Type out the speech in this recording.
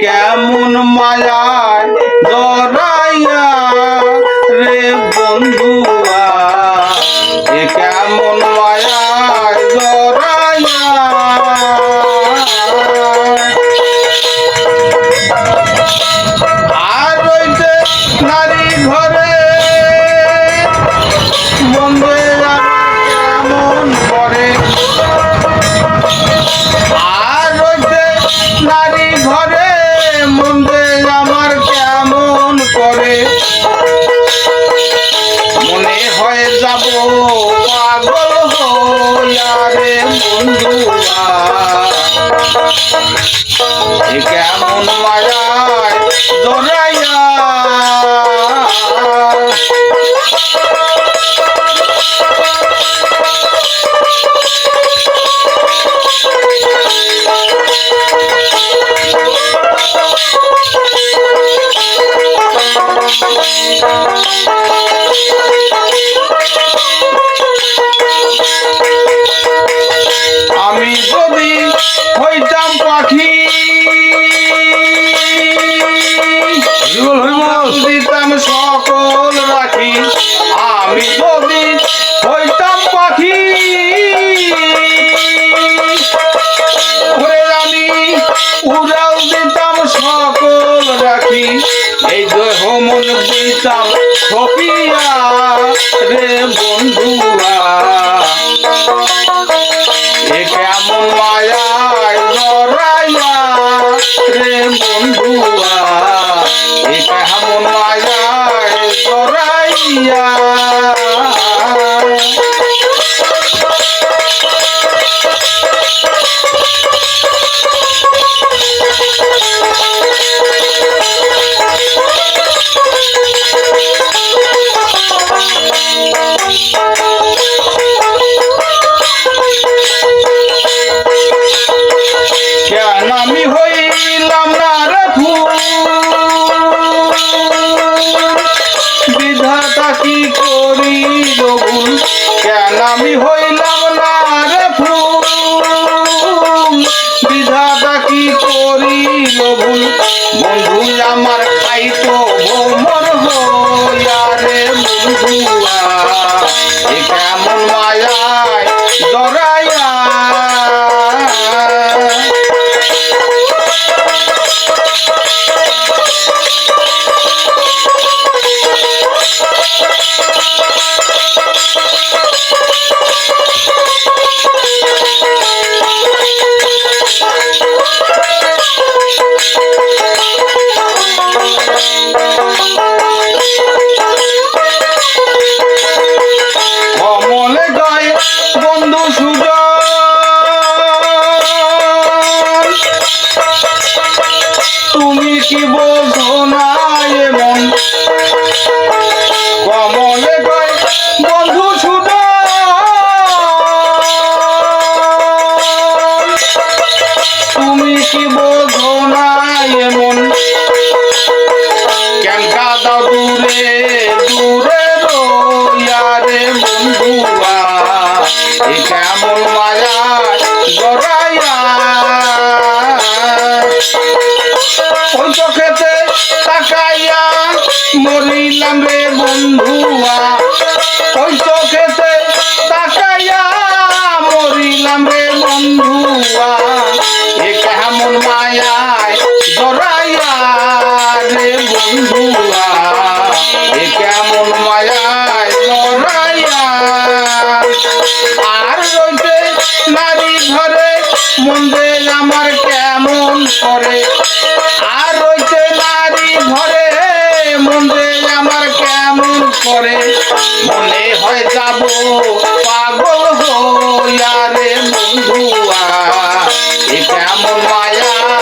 কেমন মায়ায় কেমন মায়ায় দোরাইয়া করি এই দহ মন দুইটা রে বন্ধু ভুল বন্ধু কি বোঝো না এমন কমলে বন্ধু শুধু তুমি কি বোঝো আমার কেমন করে? আর রয়েছে নারী ধরে মন্দে আমার কেমন করে? মনে হয় যাব পাগল হইয়া রে বন্ধুয়া, এ কেমন মায়া?